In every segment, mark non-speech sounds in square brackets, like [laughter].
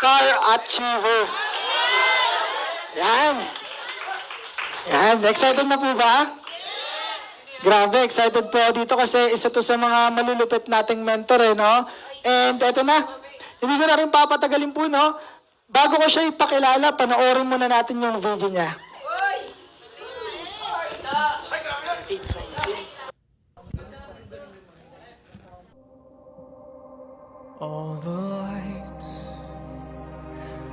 car achiever. Yan. Yan. Excited na po ba? Grabe, excited po dito kasi isa to sa mga malulupit nating mentor eh, no? And eto na, hindi ko na rin papatagalin po, no? Bago ko siya ipakilala, panoorin muna natin yung video niya. All the lights,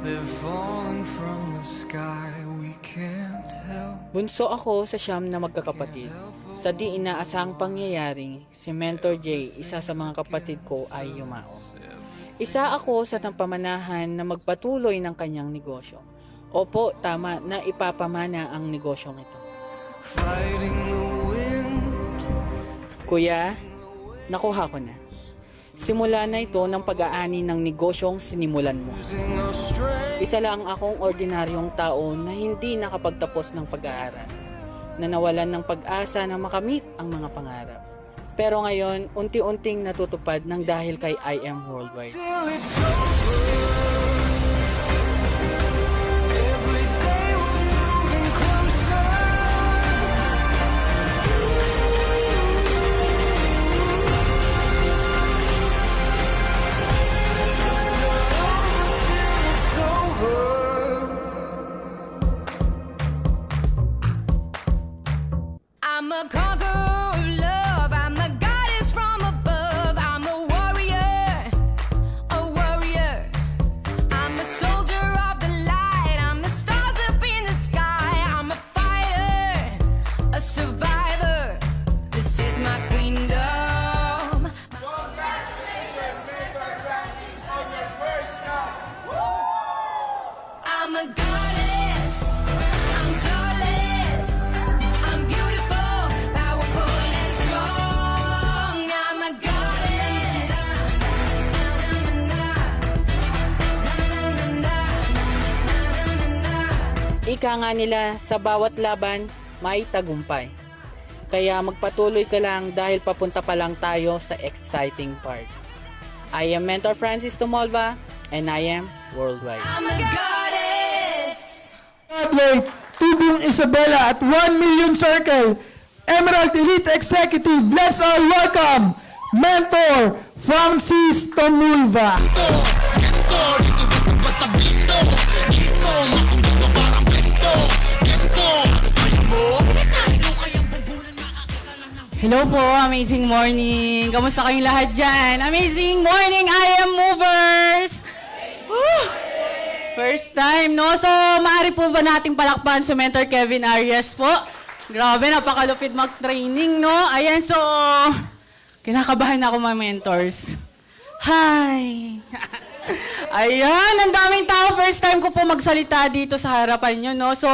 they're falling from the sky. We can't help. Bunso ako sa siyam na magkakapatid. Sa di inaasahang pangyayari, si Mentor J, isa sa mga kapatid ko ay yumao. Isa ako sa tampamanahan na magpatuloy ng kanyang negosyo. Opo, tama na ipapamana ang negosyong ito. Fighting the wind, Kuya, nakuha ko na. Simula na ito ng pag-aani ng negosyong sinimulan mo. Isa lang akong ordinaryong tao na hindi nakapagtapos ng pag-aaral, na nawalan ng pag-asa na makamit ang mga pangarap. Pero ngayon, unti-unting natutupad ng dahil kay I Am Worldwide. I'm a conqueror Ika nga nila, sa bawat laban, may tagumpay. Kaya magpatuloy ka lang dahil papunta pa lang tayo sa exciting part. I am Mentor Francis Tumolva and I am Worldwide. I'm a goddess. Broadway, Tubong Isabela at 1 Million Circle, Emerald Elite Executive, let's all welcome Mentor Francis Tomulva. Hello po, amazing morning. Kamusta kayong lahat dyan? Amazing morning, I am movers! First time, no? So, maaari po ba nating palakpan si Mentor Kevin Arias po? Grabe, napakalupit mag-training, no? Ayan, so, kinakabahan ako mga mentors. Hi! [laughs] Ayan, ang daming tao. First time ko po magsalita dito sa harapan nyo, no? So,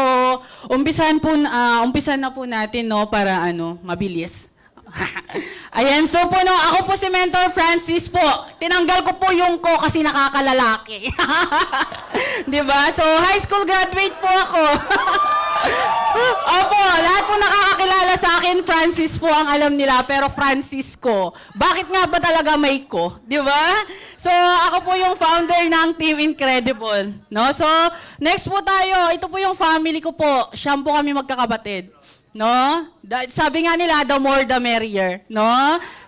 umpisan po, ah, umpisan na po natin, no? Para, ano, mabilis. [laughs] Ayan, so po, no, ako po si Mentor Francis po. Tinanggal ko po yung ko kasi nakakalalaki. [laughs] Di ba? So, high school graduate po ako. [laughs] Opo, lahat po nakakakilala sa akin, Francis po ang alam nila, pero Francisco. Bakit nga ba talaga may ko? Di ba? So, ako po yung founder ng Team Incredible. No? So, next po tayo, ito po yung family ko po. Siyam po kami magkakabatid. No? Sabi nga nila, the more the merrier. No?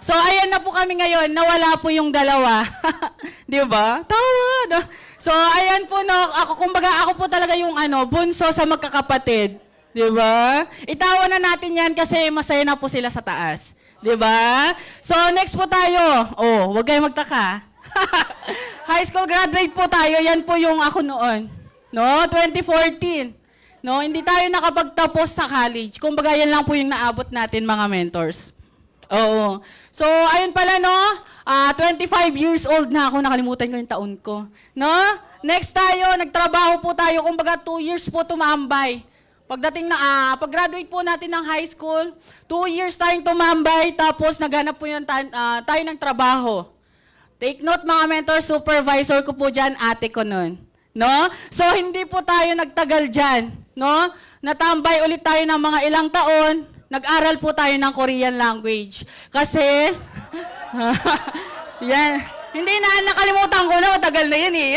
So, ayan na po kami ngayon, nawala po yung dalawa. [laughs] Di ba? Tawa. No? So, ayan po, no, ako, kumbaga, ako po talaga yung ano, bunso sa magkakapatid. Di ba? Itawa na natin yan kasi masaya na po sila sa taas. Di ba? So, next po tayo. Oh, huwag kayong magtaka. [laughs] High school graduate po tayo. Yan po yung ako noon. No? 2014. No, hindi tayo nakapagtapos sa college. Kumbaga, yan lang po yung naabot natin mga mentors. Oo. So, ayun pala, no? Ah, 25 years old na ako. Nakalimutan ko yung taon ko. No? Next tayo, nagtrabaho po tayo. Kumbaga, 2 years po tumambay. Pagdating na, ah, pag-graduate po natin ng high school, 2 years tayong tumambay, tapos naghanap po yun ta- ah, tayo ng trabaho. Take note mga mentor, supervisor ko po dyan, ate ko nun. No? So, hindi po tayo nagtagal dyan. No? Natambay ulit tayo ng mga ilang taon. Nag-aral po tayo ng Korean language. Kasi, [laughs] yan, Hindi na, nakalimutan ko na, matagal na yun eh.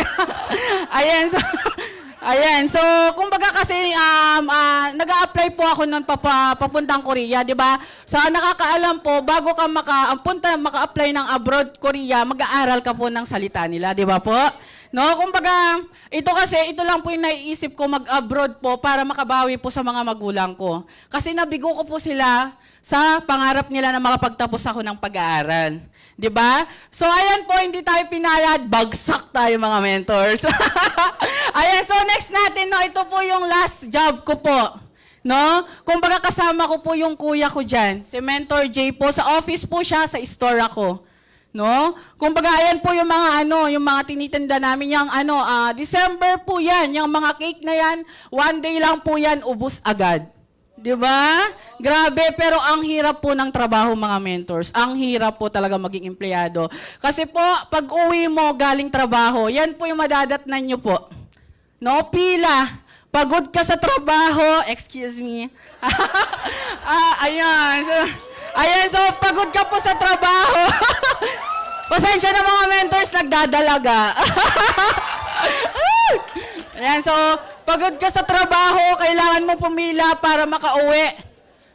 [laughs] ayan, so, [laughs] ayan, so, kumbaga kasi, um, ah, nag-a-apply po ako nun papa, papuntang Korea, di ba? Sa nakakaalam po, bago ka maka, punta, maka-apply ng abroad Korea, mag-aaral ka po ng salita nila, di ba po? No, kumbaga, ito kasi, ito lang po yung naiisip ko mag-abroad po para makabawi po sa mga magulang ko. Kasi nabigo ko po sila sa pangarap nila na makapagtapos ako ng pag-aaral. 'Di ba? So ayan po, hindi tayo pinayad, bagsak tayo mga mentors. [laughs] ayan, so next natin, no, ito po yung last job ko po. No? Kumbaga kasama ko po yung kuya ko diyan, si Mentor J po. Sa office po siya, sa store ako. No? Kumbaga, ayan po yung mga ano, yung mga tinitinda namin, yung ano, ah, December po yan, yung mga cake na yan, one day lang po yan, ubus agad. Di ba? Grabe, pero ang hirap po ng trabaho mga mentors. Ang hirap po talaga maging empleyado. Kasi po, pag uwi mo galing trabaho, yan po yung madadatnan nyo po. No, pila. Pagod ka sa trabaho, excuse me. [laughs] ah, ayan. So, ayan, so pagod ka po sa trabaho. [laughs] Pasensya na mga mentors, nagdadalaga. [laughs] Ayan, so, pagod ka sa trabaho, kailangan mo pumila para makauwi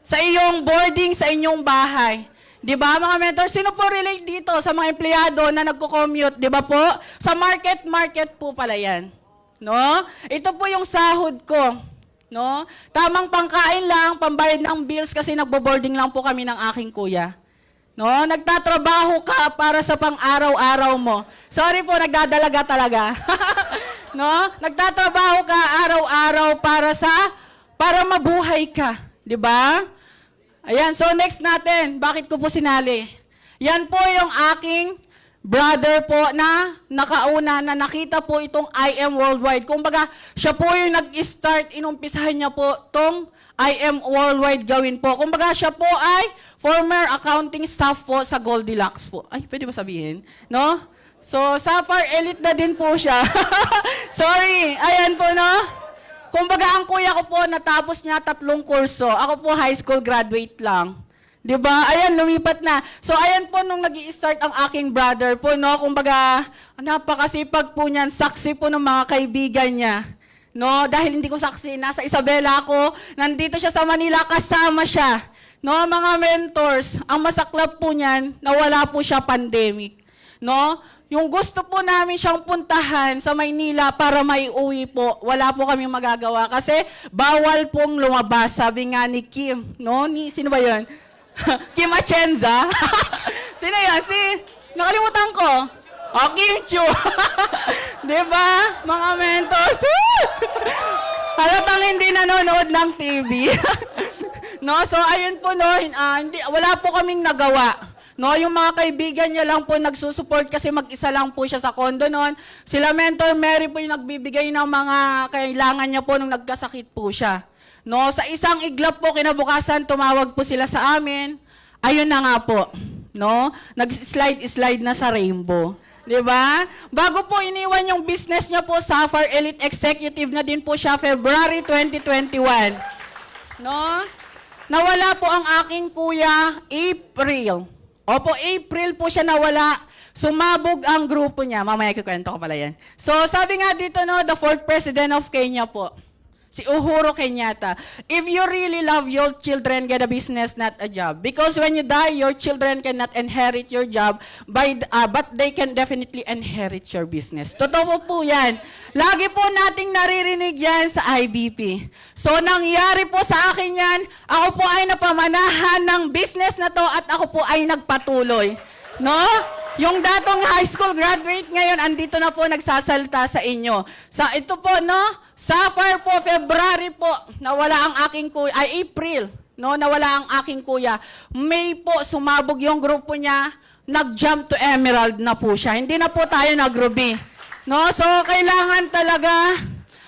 sa iyong boarding, sa inyong bahay. Di ba, mga mentor? Sino po relate dito sa mga empleyado na nagko-commute? Di ba po? Sa market, market po pala yan. No? Ito po yung sahod ko. No? Tamang pangkain lang, pambayad ng bills kasi nagbo-boarding lang po kami ng aking kuya. No, nagtatrabaho ka para sa pang-araw-araw mo. Sorry po, nagdadalaga talaga. [laughs] no? Nagtatrabaho ka araw-araw para sa para mabuhay ka, 'di ba? Ayan, so next natin, bakit ko po sinali? Yan po yung aking brother po na nakauna na nakita po itong I Am Worldwide. Kumbaga, siya po yung nag-start, inumpisahan niya po tong I Am Worldwide gawin po. Kumbaga, siya po ay former accounting staff po sa Goldilocks po. Ay, pwede ba sabihin? No? So, Sapphire Elite na din po siya. [laughs] Sorry. Ayan po, no? Kumbaga, ang kuya ko po, natapos niya tatlong kurso. Ako po, high school graduate lang. 'Di ba? Ayan, lumipat na. So, ayan po nung nag start ang aking brother po, no? Kumbaga, napakasipag po niyan. Saksi po ng mga kaibigan niya. No, dahil hindi ko saksi, nasa Isabela ako, nandito siya sa Manila, kasama siya. No, mga mentors, ang masaklap po niyan, nawala po siya pandemic. No? Yung gusto po namin siyang puntahan sa Maynila para may uwi po, wala po kami magagawa kasi bawal pong lumabas, sabi nga ni Kim. No? Ni, sino ba yun? [laughs] Kim Atienza? [laughs] sino yan? Si, nakalimutan ko. O, Kim Chu. [laughs] Di? Mga mentors. Halatang hindi nanonood ng TV. no, so ayun po no, ah, hindi wala po kaming nagawa. No, yung mga kaibigan niya lang po nagsusupport kasi mag-isa lang po siya sa condo noon. Sila Mentor Mary po yung nagbibigay ng mga kailangan niya po nung nagkasakit po siya. No, sa isang iglap po kinabukasan tumawag po sila sa amin. Ayun na nga po. No? Nag-slide slide na sa rainbow. 'Di ba? Bago po iniwan yung business niya po, Sapphire Elite Executive na din po siya February 2021. No? Nawala po ang aking kuya April. Opo, April po siya nawala. Sumabog ang grupo niya. Mamaya kikwento ko pala yan. So, sabi nga dito, no, the fourth president of Kenya po, si Uhuru Kenyatta, if you really love your children, get a business, not a job. Because when you die, your children cannot inherit your job, by, uh, but they can definitely inherit your business. Totoo po yan. Lagi po nating naririnig yan sa IBP. So, nangyari po sa akin yan, ako po ay napamanahan ng business na to at ako po ay nagpatuloy. No? Yung datong high school graduate ngayon, andito na po nagsasalita sa inyo. Sa ito po, no? Sapphire po, February po, nawala ang aking kuya, ay April, no? Nawala ang aking kuya. May po, sumabog yung grupo niya, nag-jump to Emerald na po siya. Hindi na po tayo nag-ruby. No? So, kailangan talaga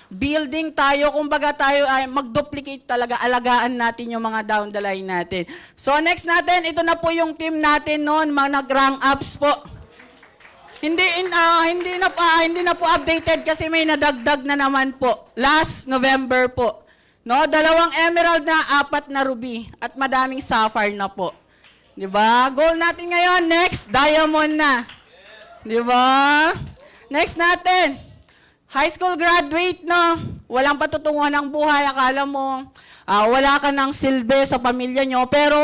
building tayo, kumbaga tayo ay mag-duplicate talaga, alagaan natin yung mga down the line natin. So next natin, ito na po yung team natin noon, mga nag-rank ups po. Hindi in, ah, hindi na pa hindi na po updated kasi may nadagdag na naman po last November po. No, dalawang emerald na, apat na ruby at madaming sapphire na po. 'Di ba? Goal natin ngayon next diamond na. Di ba? Next natin. High school graduate, no? Walang patutunguhan ng buhay. Akala mo, ah, wala ka ng silbi sa pamilya nyo. Pero,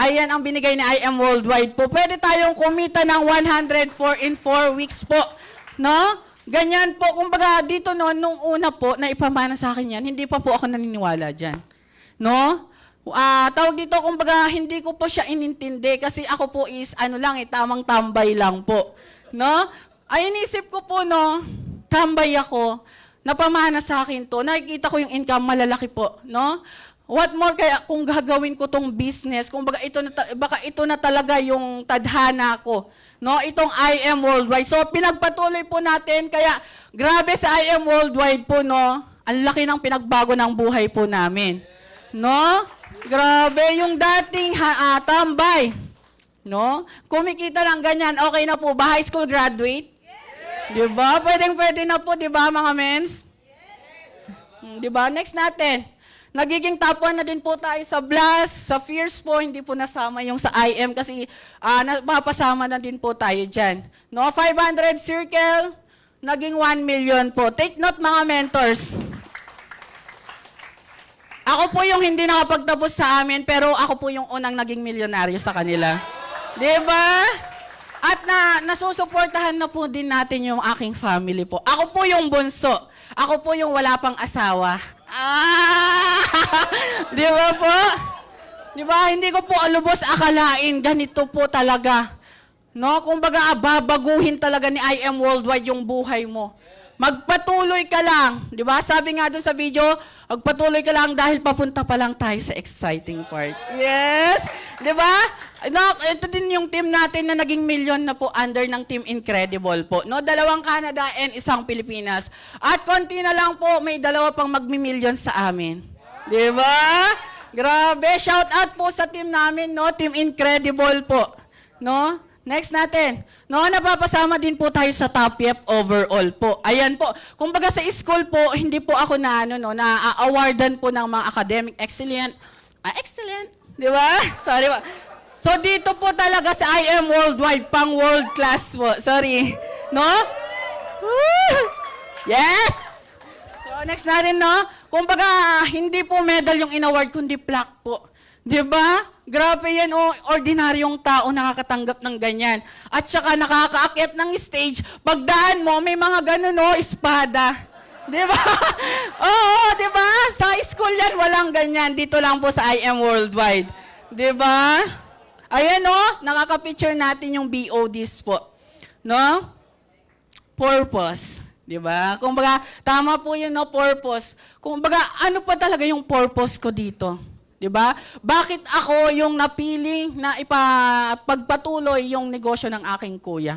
ayan ang binigay ni I Am Worldwide po. Pwede tayong kumita ng 104 in 4 weeks po. No? Ganyan po. Kumbaga, dito no, nung una po, na ipamana sa akin yan, hindi pa po ako naniniwala dyan. No? Ah, tawag dito, kumbaga, hindi ko po siya inintindi kasi ako po is, ano lang eh, tamang tambay lang po. No? Ay, inisip ko po, no, tambay ako, napamana sa akin to, nakikita ko yung income, malalaki po, no? What more kaya kung gagawin ko tong business, kung baka ito na, baka ito na talaga yung tadhana ko, no? Itong I Am Worldwide. So, pinagpatuloy po natin, kaya grabe sa I Am Worldwide po, no? Ang laki ng pinagbago ng buhay po namin. No? Grabe, yung dating ha, ah, tambay. No? Kumikita lang ganyan, okay na po ba? High school graduate? Di ba? Pwedeng pwede na po, di ba mga mens? Hmm, Di ba? Next natin. Nagiging top 1 na din po tayo sa Blast, sa Fierce po, hindi po nasama yung sa IM kasi ah, napapasama na din po tayo dyan. No? 500 circle, naging 1 million po. Take note mga mentors. Ako po yung hindi nakapagtapos sa amin, pero ako po yung unang naging milyonaryo sa kanila. Di ba? At na nasusuportahan na po din natin yung aking family po. Ako po yung bunso. Ako po yung wala pang asawa. Ah! [laughs] Di ba po? Di ba? Hindi ko po alubos akalain. Ganito po talaga. No? Kung baga, babaguhin talaga ni I Am Worldwide yung buhay mo. Magpatuloy ka lang. Di ba? Sabi nga dun sa video, magpatuloy ka lang dahil papunta pa lang tayo sa exciting part. Yes! Di ba? No, ito din yung team natin na naging million na po under ng Team Incredible po. No, dalawang Canada and isang Pilipinas. At konti na lang po, may dalawa pang magmi-million sa amin. Di ba? Grabe, shout out po sa team namin, no? Team Incredible po. No? Next natin. No, napapasama din po tayo sa top PF overall po. Ayan po. Kumbaga sa school po, hindi po ako na ano no, na awardan po ng mga academic excellent. Ah, excellent. Di ba? [laughs] Sorry ba? So dito po talaga sa I am worldwide, pang world class po. Sorry. No? Yes! So next natin, no? Kumbaga, hindi po medal yung inaward, kundi plaque po. Di ba? Grabe yan, oh, ordinaryong tao nakakatanggap ng ganyan. At saka nakakaakyat ng stage, pagdaan mo, may mga ganun, oh, espada. Di ba? [laughs] Oo, di ba? Sa school yan, walang ganyan. Dito lang po sa I Am Worldwide. Di ba? Ayan, oh, nakaka-picture natin yung BODs po. No? purpose. Di ba? Kung baga, tama po yun, no, purpose. Kung baga, ano pa talaga yung purpose ko dito? Di ba? Bakit ako yung napili na ipagpatuloy yung negosyo ng aking kuya?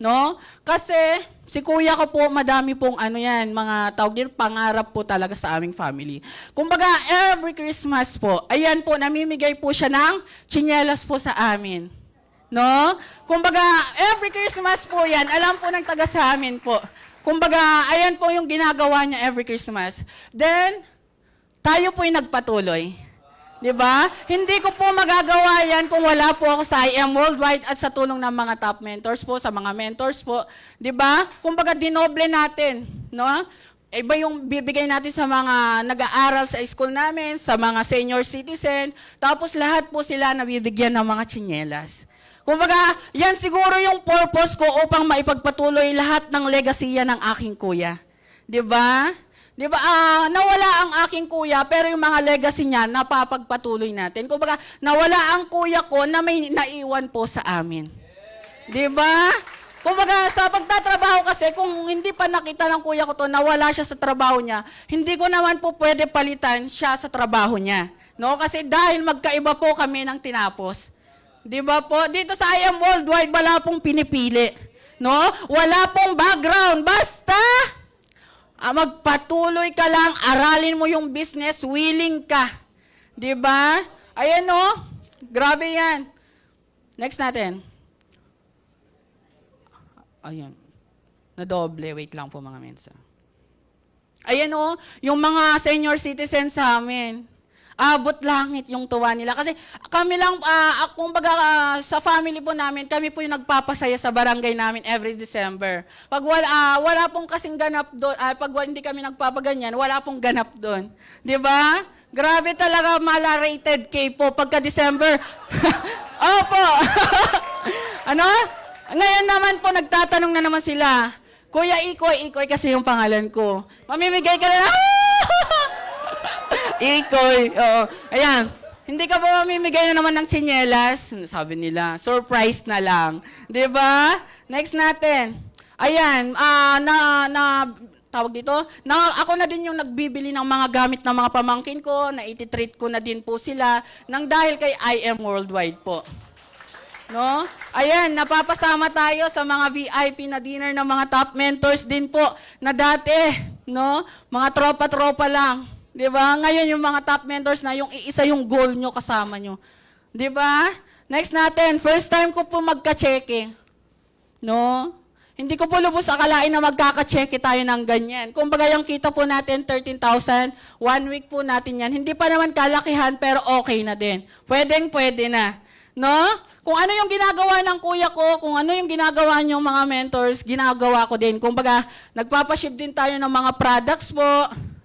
No? Kasi si kuya ko po, madami pong ano yan, mga tawag din, pangarap po talaga sa aming family. Kumbaga, every Christmas po, ayan po, namimigay po siya ng tsinelas po sa amin. No? Kumbaga, every Christmas po yan, alam po ng taga sa amin po. Kumbaga, ayan po yung ginagawa niya every Christmas. Then, tayo po yung nagpatuloy. Di ba? Hindi ko po magagawa yan kung wala po ako sa I Am Worldwide at sa tulong ng mga top mentors po, sa mga mentors po. Di ba? Kumbaga, dinoble natin. No? Iba yung bibigay natin sa mga nag-aaral sa school namin, sa mga senior citizen, tapos lahat po sila nabibigyan ng mga tsinelas. Kumbaga, yan siguro yung purpose ko upang maipagpatuloy lahat ng legasiya ng aking kuya. 'Di ba? 'Di ba? Ah, nawala ang aking kuya pero yung mga legacy niya napapagpatuloy natin. Kumbaga, nawala ang kuya ko na may naiwan po sa amin. 'Di ba? Kumbaga, sa pagtatrabaho kasi, kung hindi pa nakita ng kuya ko to, nawala siya sa trabaho niya, hindi ko naman po pwede palitan siya sa trabaho niya. No? Kasi dahil magkaiba po kami ng tinapos. Di ba po? Dito sa I Worldwide, wala pong pinipili. No? Wala pong background. Basta, ah, magpatuloy ka lang, aralin mo yung business, willing ka. Di ba? Ayan no? Grabe yan. Next natin. Ayan. Nadoble. Wait lang po mga mensa. Ayan o, yung mga senior citizens sa amin. Abot langit yung tuwa nila. Kasi kami lang, ah, kung baga ah, sa family po namin, kami po yung nagpapasaya sa barangay namin every December. Pag wala, ah, wala pong kasing ganap doon, ah, pag hindi kami nagpapaganyan, wala pong ganap doon. Di ba? Grabe talaga mala-rated K po pagka December. [laughs] Opo. [laughs] ano? Ngayon naman po, nagtatanong na naman sila. Kuya Ikoy, Ikoy kasi yung pangalan ko. Mamimigay ka na. [laughs] [laughs] Ikoy. Oo. Ayan. Hindi ka ba mamimigay na naman ng tsinelas? Sabi nila, surprise na lang. 'Di ba? Next natin. Ayan, ah na, na, tawag dito, na, ako na din yung nagbibili ng mga gamit ng mga pamangkin ko, na iti-treat ko na din po sila, nang dahil kay I Am Worldwide po. No? Ayan, napapasama tayo sa mga VIP na dinner ng mga top mentors din po na dati, no? Mga tropa-tropa lang. 'Di ba? Ngayon yung mga top mentors na yung iisa yung goal nyo kasama nyo. 'Di ba? Next natin, first time ko po magka-cheque. No? Hindi ko po lubos akalain na magkaka-cheque tayo ng ganyan. Kung baga yung kita po natin, 13,000, one week po natin yan. Hindi pa naman kalakihan, pero okay na din. Pwedeng pwede na. No? Kung ano yung ginagawa ng kuya ko, kung ano yung ginagawa niyong mga mentors, ginagawa ko din. Kung baga, nagpapaship din tayo ng mga products po.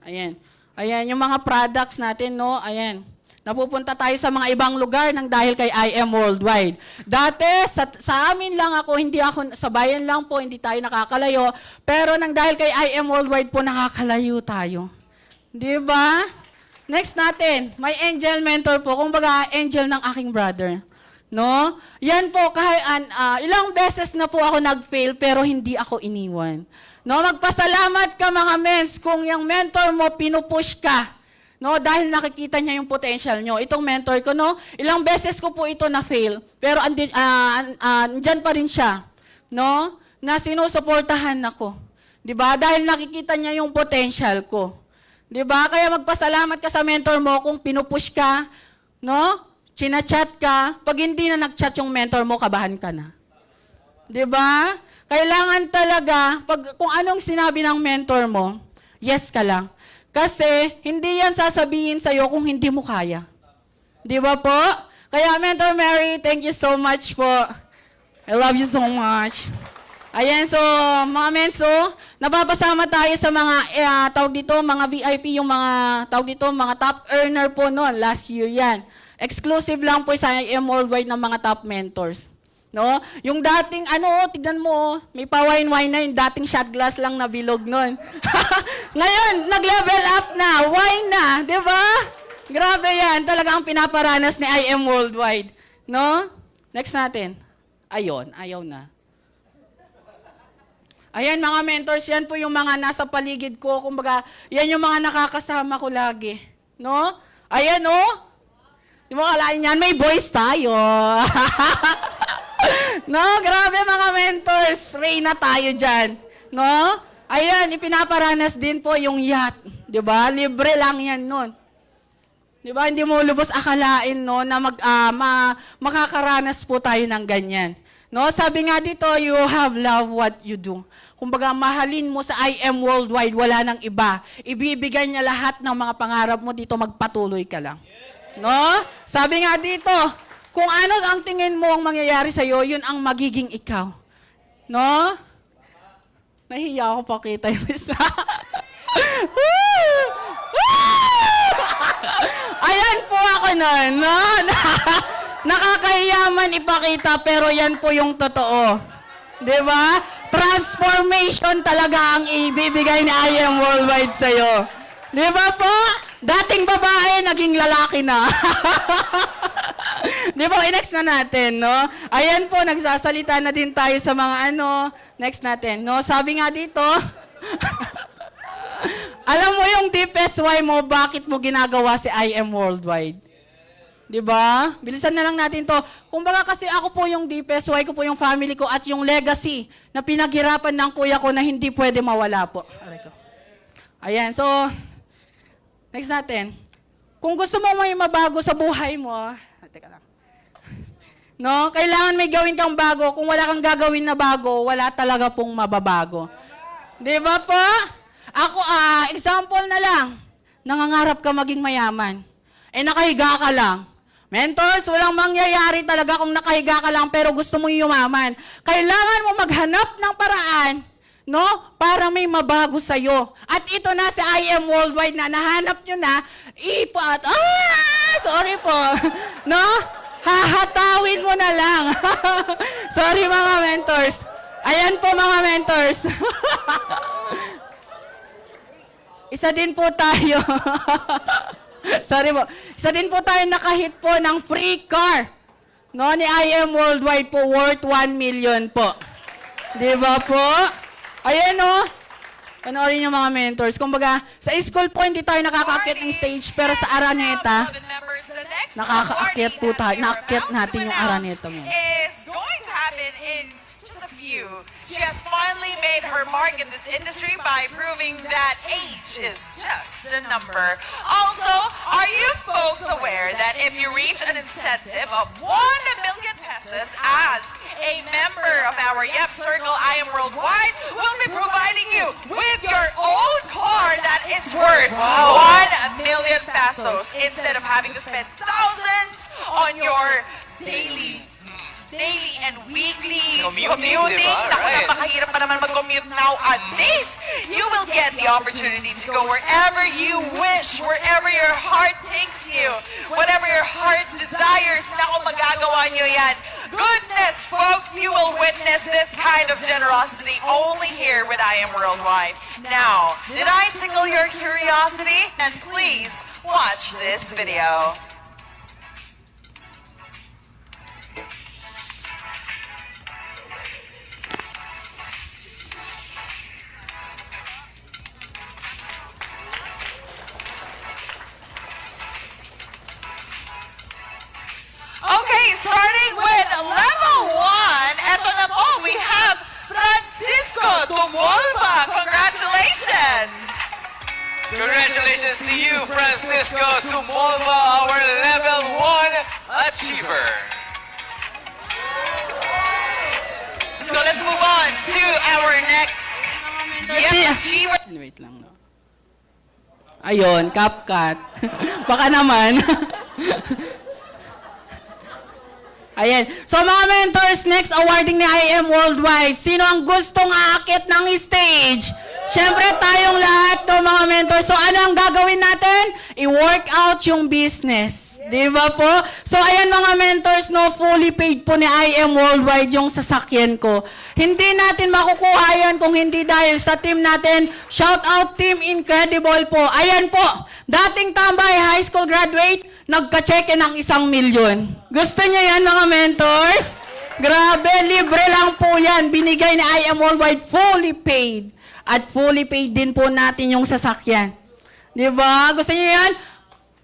Ayan. Ayan, yung mga products natin, no? Ayan. Napupunta tayo sa mga ibang lugar ng dahil kay I Am Worldwide. Dati, sa, sa amin lang ako, hindi ako, sa bayan lang po, hindi tayo nakakalayo. Pero nang dahil kay I Am Worldwide po, nakakalayo tayo. Di ba? Next natin, may angel mentor po. Kung baga, angel ng aking brother. No? Yan po, kahit an, ah, ilang beses na po ako nag-fail, pero hindi ako iniwan. No, magpasalamat ka mga mens kung yung mentor mo pinupush ka. No, dahil nakikita niya yung potential nyo. Itong mentor ko, no, ilang beses ko po ito na fail, pero andi, ah, ah, andyan pa rin siya. No, na sinusuportahan ako. 'Di ba? Dahil nakikita niya yung potential ko. 'Di ba? Kaya magpasalamat ka sa mentor mo kung pinupush ka, no? Chinachat ka. Pag hindi na nagchat yung mentor mo, kabahan ka na. 'Di ba? Kailangan talaga pag kung anong sinabi ng mentor mo, yes ka lang. Kasi hindi yan sasabihin sa kung hindi mo kaya. 'Di ba po? Kaya Mentor Mary, thank you so much po. I love you so much. Ayan, so mga menso, napapasama tayo sa mga eh, tawag dito, mga VIP, yung mga tawag dito, mga top earner po noon last year yan. Exclusive lang po sa IM Worldwide ng mga top mentors. No? Yung dating ano, tignan mo, oh, may pa-wine-wine na yung dating shot glass lang na bilog nun. [laughs] Ngayon, nag-level up na, wine na, di ba? Grabe yan, talaga ang pinaparanas ni IM Worldwide. No? Next natin. Ayon, ayaw na. Ayan, mga mentors, yan po yung mga nasa paligid ko. Kumbaga, yan yung mga nakakasama ko lagi. No? Ayan, oh. Di mo kalain yan, may boys tayo. [laughs] no, grabe mga mentors. Reyna tayo dyan. No? Ayan, ipinaparanas din po yung yacht. Di ba? Libre lang yan nun. Di ba? Hindi mo lubos akalain no na mag ah, ma- makakaranas po tayo ng ganyan. No, sabi nga dito, you have love what you do. Kumbaga, mahalin mo sa I am worldwide, wala nang iba. Ibibigay niya lahat ng mga pangarap mo dito, magpatuloy ka lang. No? Sabi nga dito, kung ano ang tingin mo ang mangyayari sa'yo, yun ang magiging ikaw. No? Nahiya ako pakita yung isa. [laughs] [laughs] Ayan po ako nun, no? [laughs] Nakakahiyaman ipakita, pero yan po yung totoo. Di ba? Transformation talaga ang ibibigay ni I Am Worldwide sa'yo. Di ba po? Dating babae, naging lalaki na. Di ba? I-next na natin, no? Ayan po, nagsasalita na din tayo sa mga ano. Next natin, no? Sabi nga dito, [laughs] alam mo yung deepest why mo, bakit mo ginagawa si I Am Worldwide? 'Di ba? Bilisan na lang natin 'to. Kumbaga kasi ako po yung deepest why ko po yung family ko at yung legacy na pinaghirapan ng kuya ko na hindi pwede mawala po. Ayan, so next natin. Kung gusto mo may mabago sa buhay mo, ah, teka lang. No, kailangan may gawin kang bago. Kung wala kang gagawin na bago, wala talaga pong mababago. 'Di ba po? Ako, ah, example na lang. Nangangarap ka maging mayaman. eh nakahiga ka lang. Mentors, walang mangyayari talaga kung nakahiga ka lang pero gusto mo yumaman. Kailangan mo maghanap ng paraan, no? Para may mabago sa'yo. At ito na si I Am Worldwide na nahanap nyo na, ipat, ah, sorry po, [laughs] no? Hahatawin mo na lang. [laughs] sorry mga mentors. Ayan po mga mentors. [laughs] Isa din po tayo. [laughs] Sorry po. Isa din po tayo nakahit po ng free car. No, ni I Am Worldwide po worth 1 million po. Di ba po? Ayan o. Panoorin yung mga mentors. Kumbaga, sa school po hindi tayo nakakakit ng stage, pero sa Araneta, nakakaakyat po tayo. Naakyat natin yung Araneta mo. Is going to happen in just a few. She has finally made her mark in this industry by proving that age is just a number. Also, are you folks aware that if you reach an incentive of 1 million pesos as a member of our YEP Circle I Am Worldwide, we'll be providing you with your own car that is worth 1 million pesos instead of having to spend thousands on your daily daily and weekly Commuting, commuting. diba? Naku, Right. napakahirap pa naman mag-commute nowadays. You will get the opportunity to go wherever you wish, wherever your heart takes you, whatever your heart desires. Naku, magagawa nyo yan. Goodness, folks, you will witness this kind of generosity only here with I Am Worldwide. Now, did I tickle your curiosity? And please watch this video. Tumolba. Congratulations! Congratulations to you, Francisco Tumolba, our level 1 achiever. So let's move on to our next Yep achiever. Wait lang, no? Ayun, CapCut. [laughs] Baka naman. [laughs] Ayan. So mga mentors, next awarding ni I Am Worldwide. Sino ang gustong aakit ng stage? Siyempre tayong lahat to mga mentors. So ano ang gagawin natin? I-work out yung business. Di ba po? So ayan mga mentors, no, fully paid po ni I Am Worldwide yung sasakyan ko. Hindi natin makukuha yan kung hindi dahil sa team natin. Shout out Team Incredible po. Ayan po, dating tambay high school graduate, nagka-check ng isang milyon. Gusto niyo yan mga mentors? Grabe, libre lang po yan. Binigay ni I Am Worldwide, fully paid. At fully paid din po natin yung sasakyan. Di ba? Gusto niyo yan?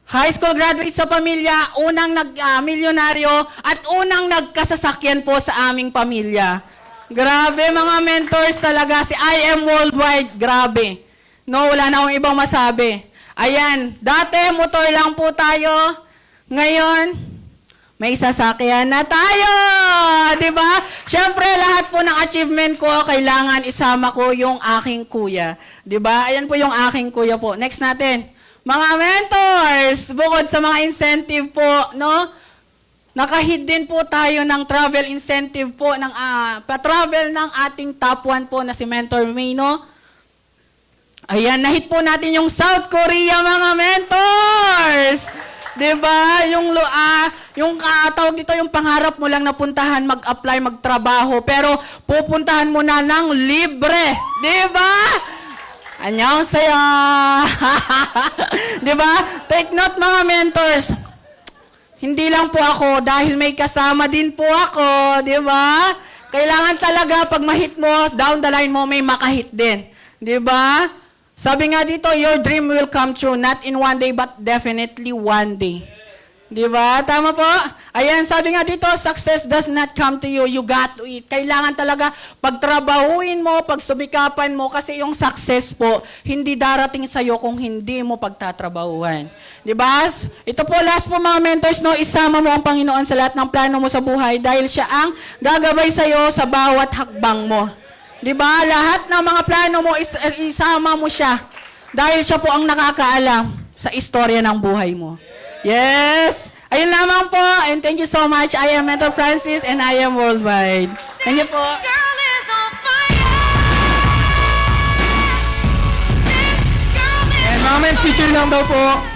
High school graduate sa pamilya, unang nag-milyonaryo, at unang nagkasasakyan po sa aming pamilya. Grabe mga mentors talaga. Si I Am Worldwide, grabe. No, wala na akong ibang masabi. Ayan, dati motor lang po tayo. Ngayon, may sasakyan na tayo! [laughs] Di ba? Siyempre, lahat po ng achievement ko, kailangan isama ko yung aking kuya. Di ba? Ayan po yung aking kuya po. Next natin. Mga mentors, bukod sa mga incentive po, no? Nakahid din po tayo ng travel incentive po ng ah, pa-travel ng ating top 1 po na si Mentor May, no? Ayan, nahit po natin yung South Korea, mga mentors! ba? Yung lo- ah, yung tawag dito yung pangarap mo lang na puntahan, mag-apply, magtrabaho, pero pupuntahan mo na ng libre. ba? Anyong saya. [laughs] 'Di ba? Take note mga mentors. Hindi lang po ako dahil may kasama din po ako, 'di ba? Kailangan talaga pag mahit mo, down the line mo may makahit din. 'Di ba? Sabi nga dito, your dream will come true not in one day but definitely one day. 'Di ba? Tama po? Ayan, sabi nga dito, success does not come to you, you got to it. Kailangan talaga pagtrabahuin mo, pagsubikapan mo kasi yung success po hindi darating sa iyo kung hindi mo pagtatrabahuhan. 'Di ba? Ito po last po mga mentors no, isama mo ang Panginoon sa lahat ng plano mo sa buhay dahil siya ang gagabay sa iyo sa bawat hakbang mo. 'Di ba? Lahat ng mga plano mo is, isama mo siya dahil siya po ang nakakaalam sa istorya ng buhay mo. Yes! Ayun lamang po. And thank you so much. I am Mentor Francis and I am worldwide. Thank you po. Girl is on fire. And picture lang daw po.